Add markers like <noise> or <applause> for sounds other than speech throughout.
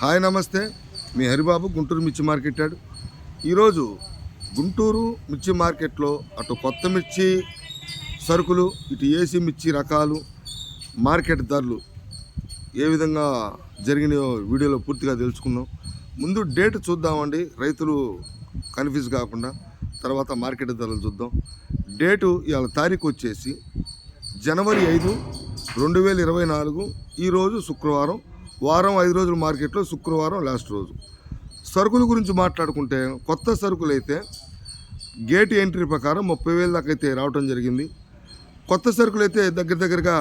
Hi నమస్తే. మీ హరిబాబు గుంటూరు మిర్చి market ఈరోజు గుంటూరు మిర్చి మార్కెట్లో అటు కొత్త మిర్చి సరుకులు ఇటు ఏసీ మిర్చి రకాలు మార్కెట్ ధరలు ఏ విధంగా జరిగినాయో వీడియోలో పూర్తిగా తెలుసుకుందాం. ముందు డేట్ చూద్దామండి. రైతులు కన్ఫ్యూజ్ కాకుండా తర్వాత మార్కెట్ ధరలు చూద్దాం. డేటు ఇవాళ తారీఖు వచ్చేసి జనవరి ఐదు రెండు వేల ఇరవై నాలుగు ఈరోజు శుక్రవారం. వారం ఐదు రోజుల మార్కెట్లో శుక్రవారం లాస్ట్ రోజు. సరుకుల గురించి మాట్లాడుకుంటే కొత్త సరుకులు అయితే గేట్ ఎంట్రీ ప్రకారం ముప్పై వేల దాకా అయితే రావటం జరిగింది. కొత్త సరుకులు అయితే దగ్గర దగ్గరగా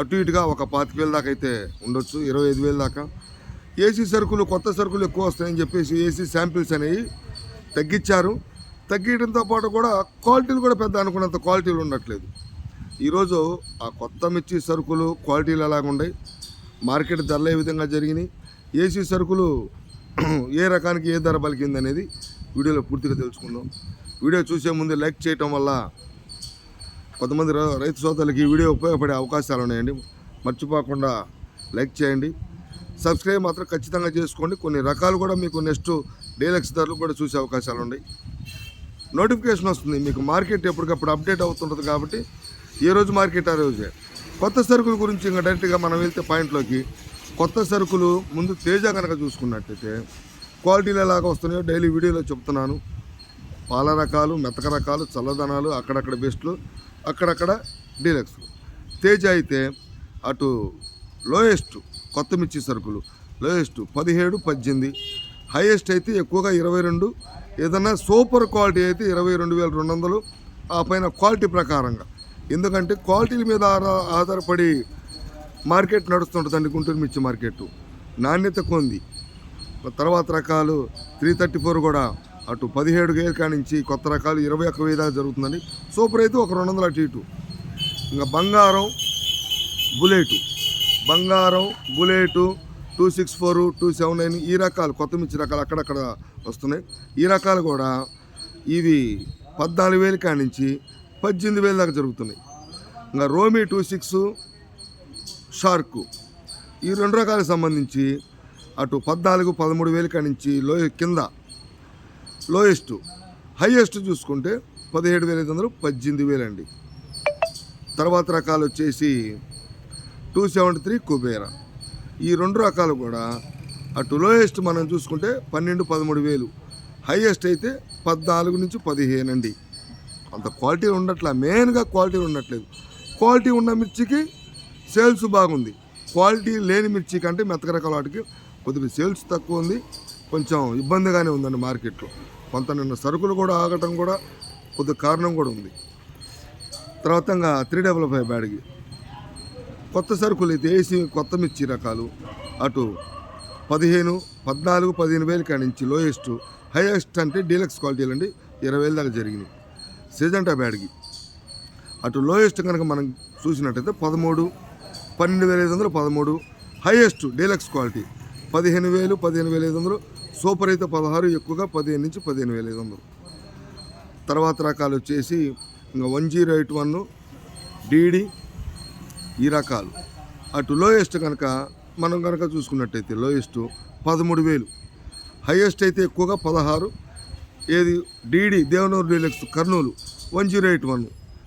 అటు ఇటుగా ఒక పాతిక వేల దాకా అయితే ఉండొచ్చు ఇరవై ఐదు వేల దాకా. ఏసీ సరుకులు కొత్త సరుకులు ఎక్కువ వస్తాయని చెప్పేసి ఏసీ శాంపిల్స్ అనేవి తగ్గించారు. తగ్గించడంతో పాటు కూడా క్వాలిటీలు కూడా పెద్ద అనుకున్నంత క్వాలిటీలు ఉండట్లేదు. ఈరోజు ఆ కొత్త మిర్చి సరుకులు క్వాలిటీలు ఎలాగున్నాయి మార్కెట్ ధరలు ఏ విధంగా జరిగినాయి ఏసీ సరుకులు <clears throat> ఏ రకానికి ఏ ధర పలికింది అనేది వీడియోలో పూర్తిగా తెలుసుకుందాం. వీడియో చూసే ముందు లైక్ చేయటం వల్ల కొంతమంది రైతు సోదరులకి వీడియో ఉపయోగపడే అవకాశాలు ఉన్నాయండి. మర్చిపోకుండా లైక్ చేయండి. సబ్స్క్రైబ్ మాత్రం ఖచ్చితంగా చేసుకోండి. కొన్ని రకాలు కూడా మీకు నెక్స్ట్ డీలక్స్ ధరలు కూడా చూసే అవకాశాలు ఉన్నాయి. నోటిఫికేషన్ వస్తుంది. మీకు మార్కెట్ ఎప్పటికప్పుడు అప్డేట్ అవుతుంటుంది కాబట్టి ఏ రోజు మార్కెట్ ఆ రోజే. కొత్త సరుకుల గురించి ఇంకా డైరెక్ట్గా మనం వెళ్తే పాయింట్లోకి కొత్త సరుకులు ముందు తేజ కనుక చూసుకున్నట్టయితే క్వాలిటీలు ఎలాగ వస్తున్నాయో డైలీ వీడియోలో చెప్తున్నాను. పాల రకాలు మెతక రకాలు చల్లదనాలు అక్కడక్కడ బెస్ట్లు అక్కడక్కడ డీలక్స్ తేజ అయితే అటు లోయెస్ట్ కొత్త మిర్చి సరుకులు లోయెస్ట్ పదిహేడు పద్దెనిమిది. హైయెస్ట్ అయితే ఎక్కువగా ఇరవై రెండు. ఏదన్నా సూపర్ క్వాలిటీ అయితే ఇరవై రెండు వేల రెండు వందలు. ఆ పైన క్వాలిటీ ప్రకారంగా ఎందుకంటే క్వాలిటీల మీద ఆధార- ఆధారపడి మార్కెట్ నడుస్తుంటుందండి గుంటూరు మిర్చి మార్కెట్ నాణ్యత కొంది. తర్వాత రకాలు త్రీ థర్టీ ఫోర్ కూడా అటు పదిహేడు గేర్ నుంచి కొత్త రకాలు ఇరవై ఒక్క వెయ్యి దాకా జరుగుతుందండి. సూపర్ అయితే ఒక రెండు వందల అటు ఇటు. ఇంకా బంగారం బుల్లెటు బంగారం bullet two six four two seven nine ఈ రకాలు కొత్త మిర్చి రకాలు అక్కడక్కడ వస్తున్నాయి. ఈ రకాలు కూడా ఇవి పద్నాలుగు వేలు కానించి పద్దెనిమిది వేలు దాకా జరుగుతున్నాయి. ఇంకా రోమీ టూ సిక్స్ షార్కు ఈ రెండు రకాలకు సంబంధించి అటు పద్నాలుగు పదమూడు వేల నుంచి లో కింద లోయెస్ట్ హైయెస్ట్ చూసుకుంటే పదిహేడు వేల ఐదు వందలు పద్దెనిమిది వేలండి తర్వాత రకాలు వచ్చేసి టూ సెవెంటీ త్రీ కుబేరా. ఈ రెండు రకాలు కూడా అటు లోయెస్ట్ మనం చూసుకుంటే పన్నెండు పదమూడు వేలు హయ్యెస్ట్ అయితే పద్నాలుగు నుంచి పదిహేను అండి. అంత క్వాలిటీ ఉండట్లే మెయిన్గా క్వాలిటీ ఉండట్లేదు. క్వాలిటీ ఉన్న మిర్చికి సేల్స్ బాగుంది. క్వాలిటీ లేని మిర్చి కంటే మెత్తక రకాల వాటికి కొద్దిగా సేల్స్ తక్కువ ఉంది. కొంచెం ఇబ్బందిగానే ఉందండి మార్కెట్లో. కొంత నిన్న సరుకులు కూడా ఆగటం కూడా కొద్ది కారణం కూడా ఉంది. తర్వాత త్రీ డబల్ ఫైవ్ బ్యాడ్కి కొత్త సరుకులు అయితే ఏసీ కొత్త మిర్చి రకాలు అటు పదిహేను పద్నాలుగు పదిహేను వేలు కాడి నుంచి లోయెస్ట్ హైయెస్ట్ అంటే డీలక్స్ క్వాలిటీలు అండి ఇరవై వేల దాకా జరిగినాయి. సిజంటా బ్యాడ్కి. అటు లోయెస్ట్ కనుక మనం చూసినట్టయితే పదమూడు పన్నెండు వేల ఐదు వందలు పదమూడు హైయెస్ట్ డీలక్స్ క్వాలిటీ. పదిహేను వేలు పదిహేను వేల ఐదు వందలు. సూపర్ అయితే పదహారు ఎక్కువగా పదిహేను నుంచి పదిహేను వేల ఐదు వందలు. తర్వాత రకాలు వచ్చేసి ఇంకా one zero eight one DD ఈ రకాలు. అటు లోయెస్ట్ కనుక మనం కనుక చూసుకున్నట్టయితే లోయెస్ట్ పదమూడు వేలు. హైయెస్ట్ అయితే ఎక్కువగా పదహారు ఏది? DD Devanur deluxe Kurnool. One zero eight one.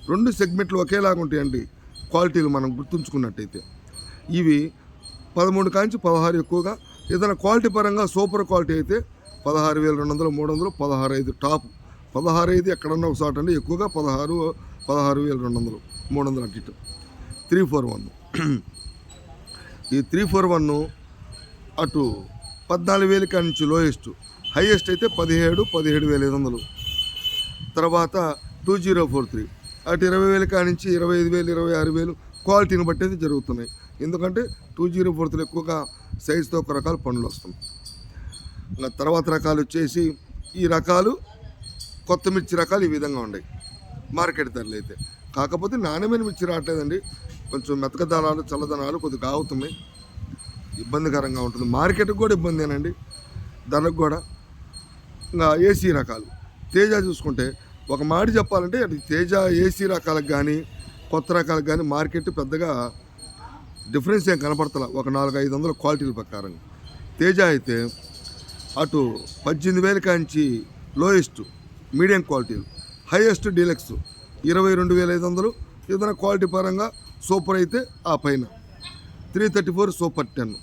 రెండు సెగ్మెంట్లు ఒకేలాగా ఉంటాయండి. క్వాలిటీలు మనం గుర్తుంచుకున్నట్టయితే. ఇవి పదమూడు కాంచి పదహారు ఎక్కువగా. ఏదైనా క్వాలిటీ పరంగా సూపర్ క్వాలిటీ అయితే పదహారు వేల రెండు వందలు మూడు వందలు పదహారు ఐదు టాప్. పదహారు ఐదు ఎక్కడన్నా ఒక చోట అండి ఎక్కువగా పదహారు పదహారు వేల రెండు వందలు మూడు వందలు అటు ఇటు. Three four one. ఈ త్రీ ఫోర్ వన్ అటు పద్నాలుగు వేల కాడి నుంచి లోయెస్ట్. హైయెస్ట్ అయితే పదిహేడు పదిహేడు వేల ఐదు వందలు. తర్వాత టూ జీరో ఫోర్ త్రీ. అటు ఇరవై వేల కానించి నుంచి ఇరవై ఐదు వేలు ఇరవై ఆరు వేలు క్వాలిటీని బట్టి అయితే జరుగుతున్నాయి. ఎందుకంటే టూ జీరో ఫోర్ త్రీ ఎక్కువగా సైజుతో ఒక రకాల పండ్లు వస్తున్నాయి. ఇంకా తర్వాత రకాలు వచ్చేసి ఈ రకాలు కొత్త మిర్చి రకాలు ఈ విధంగా ఉన్నాయి. మార్కెట్ ధరలు అయితే. కాకపోతే నాణ్యమైన మిర్చి రావట్లేదండి. కొంచెం మెతక దళాలు చల్లదనాలు కొద్దిగా ఆగుతున్నాయి. ఇబ్బందికరంగా ఉంటుంది. మార్కెట్కి కూడా ఇబ్బందేనండి ధరకు కూడా ఇంకా ఏసీ రకాలు. తేజ చూసుకుంటే ఒక మాట చెప్పాలంటే అది తేజ ఏసీ రకాలకు కానీ కొత్త రకాలకు కానీ మార్కెట్ పెద్దగా డిఫరెన్స్ ఏం కనపడతల. ఒక నాలుగు ఐదు వందల క్వాలిటీల ప్రకారం. తేజ అయితే అటు పద్దెనిమిది వేల కాంచి లోయెస్ట్ మీడియం క్వాలిటీలు. హైయెస్ట్ డీలక్స్ ఇరవై రెండు వేల ఐదు వందలు ఏదైనా క్వాలిటీ పరంగా సూపర్ అయితే ఆ పైన. Three thirty four super ten.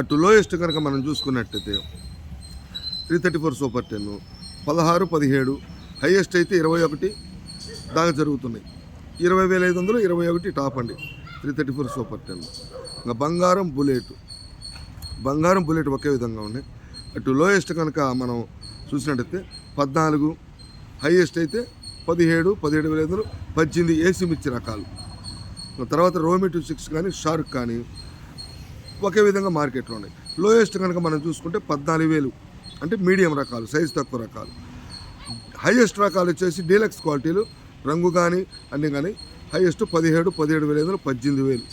అటు లోయెస్ట్ కనుక మనం చూసుకున్నట్టయితే three thirty four super ten పదహారు పదిహేడు హైయెస్ట్ అయితే ఇరవై ఒకటి దాకా జరుగుతున్నాయి. ఇరవై వేల ఐదు వందలు ఇరవై ఒకటి టాప్ అండి. Three thirty four super ten. ఇంకా బంగారం బుల్లెట్. బంగారం బుల్లెట్ ఒకే విధంగా ఉన్నాయి. అటు లోయెస్ట్ కనుక మనం చూసినట్టయితే పద్నాలుగు హైయెస్ట్ అయితే పదిహేడు పదిహేడు వేల ఐదు వందలు పద్దెనిమిది ఏసీ మిర్చి రకాలు. తర్వాత రోమి టూ సిక్స్ కానీ షార్క్ కానీ ఒకే విధంగా మార్కెట్లో ఉన్నాయి. లోయెస్ట్ కనుక మనం చూసుకుంటే పద్నాలుగు వేలు అంటే మీడియం రకాలు సైజు తక్కువ రకాలు. హైయెస్ట్ రకాలు వచ్చేసి డీలక్స్ క్వాలిటీలు రంగు కానీ అన్నీ కానీ హైయెస్ట్ పదిహేడు పదిహేడు వేల ఐదు వందలు పద్దెనిమిది వేలు.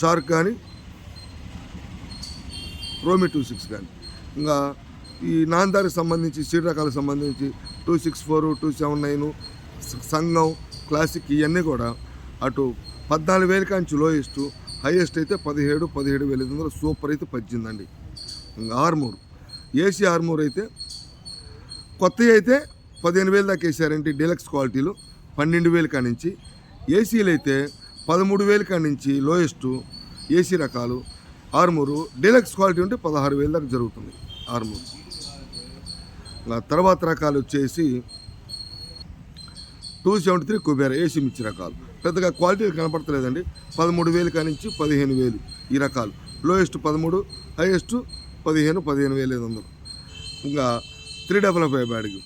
షార్క్ కానీ రోమి టూ సిక్స్ కానీ. ఇంకా ఈ నాందారికి సంబంధించి సీడ్ రకాలకు సంబంధించి two six four two seven nine సంఘం క్లాసిక్ ఇవన్నీ కూడా అటు పద్నాలుగు వేల కాంచి లోయెస్ట్ హైయెస్ట్ అయితే పదిహేడు పదిహేడు వేల ఐదు వందలు సూపర్ అయితే పద్దెనిమిది ఇంకా ఆర్మూర్. ఏసీ ఆర్మూర్ అయితే కొత్తవి అయితే పదిహేను వేలు దాకా వేసారంటే డీలక్స్ క్వాలిటీలు. పన్నెండు వేలు కానించి. ఏసీలు అయితే పదమూడు వేలు కానించి లోయెస్ట్ ఏసీ రకాలు ఆర్మూరు డీలక్స్ క్వాలిటీ ఉంటే పదహారు వేలు దాకా జరుగుతుంది ఆర్మూర్. తర్వాత రకాలు వచ్చేసి two seventy three Kubera AC మిర్చి రకాలు. పెద్దగా క్వాలిటీ కనపడతలేదండి. పదమూడు వేలు కానించి పదిహేను వేలు ఈ రకాలు. లోయెస్ట్ పదమూడు హైయెస్ట్ పదిహేను పదిహేను వేలు ఐదు వందలు. ఇంకా త్రీ డబల్ ఫైవ్ బ్యాడ్కి.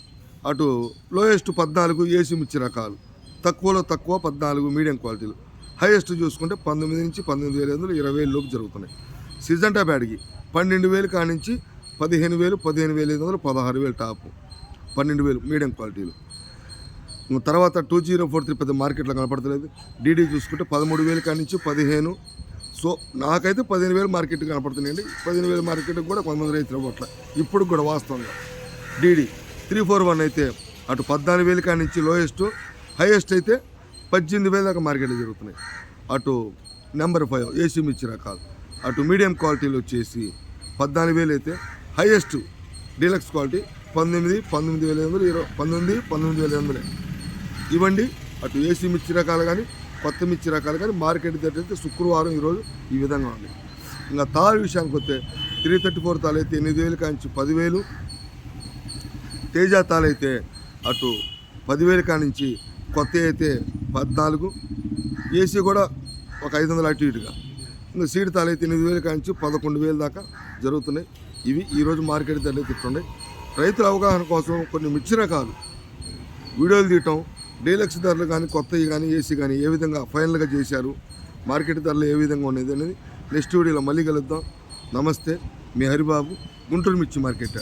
అటు లోయెస్ట్ పద్నాలుగు ఏసీ మిర్చి రకాలు. తక్కువలో తక్కువ పద్నాలుగు మీడియం క్వాలిటీలు. హైయెస్ట్ చూసుకుంటే పంతొమ్మిది నుంచి పంతొమ్మిది వేల ఐదు వందలు ఇరవై వేలు లోపు జరుగుతున్నాయి. సిజంటా బ్యాడ్కి పన్నెండు వేలు కానించి పదిహేను వేలు పదిహేను వేల ఐదు వందలు పదహారు వేలు టాపు. పన్నెండు వేలు మీడియం క్వాలిటీలు. ఇంకా తర్వాత టూ జీరో ఫోర్ త్రీ పెద్ద మార్కెట్లో కనపడతలేదు. డీడీ చూసుకుంటే పదమూడు వేలు కానించి పదిహేను సో నాకైతే పదిహేను వేలు మార్కెట్ కనపడుతున్నాయండి. పదిహేను వేలు మార్కెట్ కూడా కొంతమంది రైతులు ఇవ్వట్ల. ఇప్పుడు కూడా వాస్తవంగా. డీడీ త్రీ ఫోర్ వన్ అయితే అటు పద్నాలుగు వేలు కానించి లోయెస్ట్ హైయెస్ట్ అయితే పద్దెనిమిది వేల దాకా మార్కెట్లో జరుగుతున్నాయి. అటు నెంబర్ ఫైవ్ ఏసీ మిర్చి రకాలు అటు మీడియం క్వాలిటీలు వచ్చేసి పద్నాలుగు వేలు అయితే హైయెస్ట్ డీలక్స్ క్వాలిటీ పంతొమ్మిది పంతొమ్మిది వేల ఎనిమిది ఇరవై పంతొమ్మిది పంతొమ్మిది వేల ఎనిమిది. ఇవ్వండి అటు ఏసీ మిర్చి రకాలు కానీ కొత్త మిర్చి రకాలు కానీ మార్కెట్ ధర అయితే శుక్రవారం ఈరోజు ఈ విధంగా ఉంది. ఇంకా తాళ విషయానికి వస్తే త్రీ థర్టీ ఫోర్ తాళ అయితే ఎనిమిది వేలు కాంచి పదివేలు. తేజ తాళ అయితే అటు పదివేలు కానించి కొత్త అయితే పద్నాలుగు. ఏసీ కూడా ఒక ఐదు వందలు అటు ఇటుగా. ఇంకా సీడ్ తాళ అయితే ఎనిమిది వేలు కానించి పదకొండు వేలు దాకా జరుగుతున్నాయి. ఇవి ఈరోజు మార్కెట్ ధరలు తిట్టున్నాయి రైతుల అవగాహన కోసం కొన్ని మిర్చి రకాలు వీడియోలు తీయటం డీలక్స్ ధరలు కానీ కొత్తవి కానీ ఏసీ కానీ ఏ విధంగా ఫైనల్గా చేశారు? మార్కెట్ ధరలు ఏ విధంగా ఉన్నది అనేది నెక్స్ట్ వీడియోలో మళ్ళీ కలుద్దాం. నమస్తే మీ హరిబాబు గుంటూరు మిర్చి మార్కెట్.